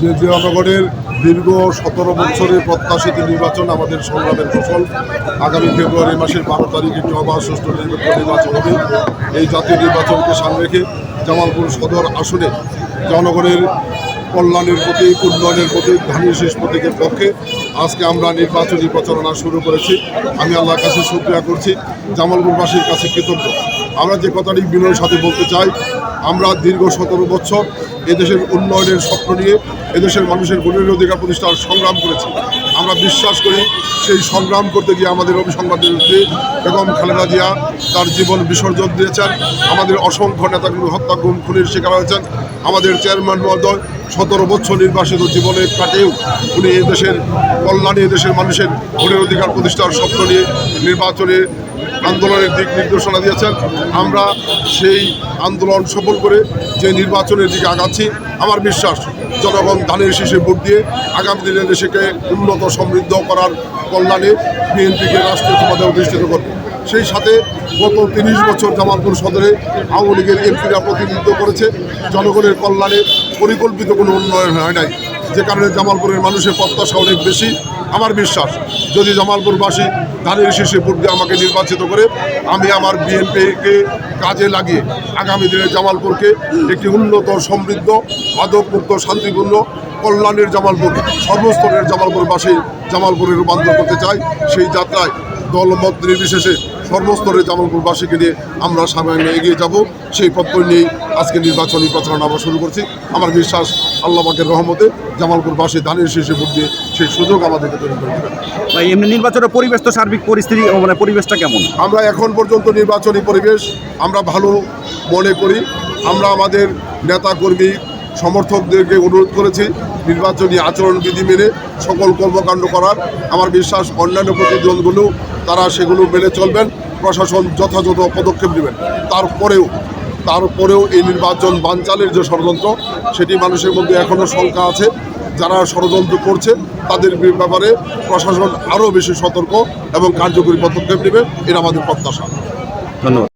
যে জনগণের দীর্ঘ সতেরো বছরের প্রত্যাশিত নির্বাচন আমাদের সংগ্রামের ফসল। আগামী ফেব্রুয়ারি মাসের বারো তারিখে একটি সুষ্ঠু নির্বাচন হবে। এই জাতীয় নির্বাচনকে সামনে রেখে জামালপুর সদর আসনে জনগণের কল্যাণের প্রতীক উন্নয়নের প্রতীক ধানের শেষ প্রতীকের পক্ষে আজকে আমরা নির্বাচনী প্রচারণা শুরু করেছি। আমি আল্লাহর কাছে শুক্রিয়া করছি। জামালপুরবাসীর কাছে কৃতজ্ঞ। আমরা যে কথাটি বিনয়ের সাথে বলতে চাই আমরা দীর্ঘ সতেরো বছর এদেশের উন্নয়নের স্বপ্ন নিয়ে এদেশের মানুষের ভোটের অধিকার প্রতিষ্ঠার সংগ্রাম করেছি। আমরা বিশ্বাস করি সেই সংগ্রাম করতে গিয়ে আমাদের অভিসংবাদ বেগম খালেদা জিয়া। তার জীবন বিসর্জন দিয়েছেন। আমাদের অসংখ্য নেতাগুলো হত্যা, গুম, খুনের শিকার হয়েছেন। আমাদের চেয়ারম্যান মহোদয় সতেরো বছর নির্বাসিত জীবনে কাটেও উনি এদেশের কল্যাণে, এদেশের মানুষের ভোটের অধিকার প্রতিষ্ঠার স্বপ্ন নিয়ে নির্বাচনে আন্দোলনের দিক নির্দেশনা দিয়েছেন। আমরা সেই আন্দোলন সফল করে যে নির্বাচনের দিকে আগাচ্ছি, আমার বিশ্বাস জনগণ ধানের শীষে ভোট দিয়ে আগামী দিনে দেশকে উন্নত, সমৃদ্ধ করার কল্যাণে বিএনপিকে রাষ্ট্রীয় ক্ষমতায় অধিষ্ঠিত করবে। সেই সাথে গত তিরিশ বছর জামালপুর সদরে আওয়ামী লীগের এমপিরা প্রতিনিধিত্ব করেছে। জনগণের কল্যাণে পরিকল্পিত কোনো উন্নয়ন হয় নাই। যে কারণে জামালপুরের মানুষের প্রত্যাশা অনেক বেশি, আমার বিশ্বাস। যদি জামালপুরবাসী ধানের শীর্ষে ভোট দিয়ে আমাকে নির্বাচিত করে, আমি আমার বিএনপিকে কাজে লাগিয়ে আগামী দিনে জামালপুরকে একটি উন্নত, সমৃদ্ধ মাদকমুক্ত শান্তিপূর্ণ, কল্যাণের জামালপুর, সর্বস্তরের জামালপুরবাসী জামালপুরে রূপান্তর করতে চাই সেই যাত্রায় দলমত নির্বিশেষে সর্বস্তরে জামালপুরবাসীকে নিয়ে আমরা সামনে এগিয়ে যাব। সেই প্রত্যয় নিয়েই আজকে নির্বাচনী প্রচারণা আমরা শুরু করছি। আমার বিশ্বাস আল্লাহ পাকের রহমতে জামালপুরবাসী ধানের শেষে ভোট দিয়ে সেই সুযোগ আমাদেরকে তৈরি করে ভাই এমনি নির্বাচনের পরিবেশ তো সার্বিক পরিস্থিতি মানে পরিবেশটা কেমন? আমরা এখন পর্যন্ত নির্বাচনী পরিবেশ আমরা ভালো মনে করি। আমরা আমাদের নেতাকর্মী সমর্থকদেরকে অনুরোধ করেছি নির্বাচনী আচরণবিধি মেনে সকল কর্মকাণ্ড করার। আমার বিশ্বাস অন্যান্য প্রতিদ্বন্দ্বীগুলো তারা সেগুলো মেনে চলবেন, প্রশাসন যথাযথ পদক্ষেপ নেবেন। তারপরেও তারপরেও এই নির্বাচন বানচালের যে ষড়যন্ত্র, সেটি মানুষের মধ্যে এখনও শঙ্কা আছে। যারা ষড়যন্ত্র করছে, তাদের ব্যাপারে প্রশাসন আরও বেশি সতর্ক এবং কার্যকরী পদক্ষেপ নেবে, এটা আমাদের প্রত্যাশা। ধন্যবাদ।